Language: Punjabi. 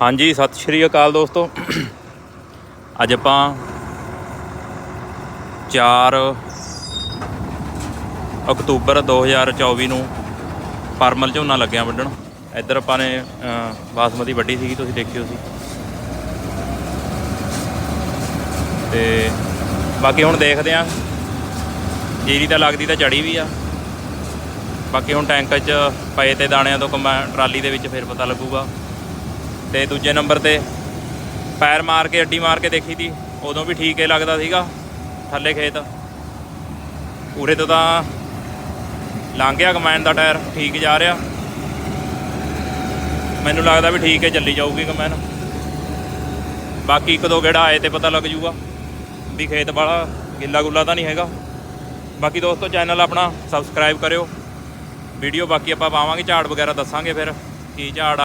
ਹਾਂਜੀ, ਸਤਿ ਸ਼੍ਰੀ ਅਕਾਲ ਦੋਸਤੋ। ਅੱਜ ਆਪਾਂ 4 ਅਕਤੂਬਰ 2024 ਨੂੰ ਪਰਮਲ ਝੋਨਾ ਲੱਗਿਆ ਵੱਢਣ। ਇੱਧਰ ਆਪਾਂ ਨੇ ਬਾਸਮਤੀ ਵੱਢੀ ਸੀਗੀ, ਤੁਸੀਂ ਦੇਖਿਓ ਸੀ। ਤੇ ਬਾਕੀ ਹੁਣ ਦੇਖਦੇ ਆਂ। ਜੀਰੀ ਤਾਂ ਲੱਗਦੀ ਤਾਂ ਚੜੀ ਵੀ ਆ। ਬਾਕੀ ਹੁਣ ਟੈਂਕ 'ਚ ਪਏ ਤੇ ਦਾਣਿਆਂ ਤੋਂ ਕੰਬਾ ਟਰਾਲੀ ਦੇ ਵਿੱਚ ਫਿਰ ਪਤਾ ਲੱਗੂਗਾ। ਤੇ ਦੂਜੇ ਨੰਬਰ ਤੇ ਪੈਰ ਮਾਰ ਕੇ, ਅੱਡੀ ਮਾਰ ਕੇ ਦੇਖੀ ਤੀ। ਉਦੋਂ ਵੀ ਠੀਕ ਹੀ ਲੱਗਦਾ ਸੀਗਾ, ਥੱਲੇ ਖੇਤ। ਉਰੇ ਤੋਂ ਤਾਂ ਲੰਘ ਗਿਆ ਕਮੈਨ ਦਾ ਟਾਇਰ, ਠੀਕ ਜਾ ਰਿਹਾ। ਮੈਨੂੰ ਲੱਗਦਾ ਵੀ ਠੀਕ ਹੈ ਚੱਲੀ ਜਾਊਗੀ ਕਮੈਨ ਬਾਕੀ ਇੱਕ ਦੋ ਗੇੜਾ ਆਏ ਤੇ ਪਤਾ ਲੱਗ ਜੂਗਾ ਵੀ ਖੇਤ ਵਾਲਾ ਗਿੱਲਾ ਗੁੱਲਾ ਤਾਂ ਨਹੀਂ ਹੈਗਾ। ਬਾਕੀ ਦੋਸਤੋ, ਚੈਨਲ ਆਪਣਾ ਸਬਸਕ੍ਰਾਈਬ ਕਰਿਓ। ਵੀਡੀਓ ਬਾਕੀ ਆਪਾਂ ਪਾਵਾਂਗੇ ਝਾੜ ਵਗੈਰਾ ਦੱਸਾਂਗੇ ਫਿਰ ਕੀ ਝਾੜ ਆ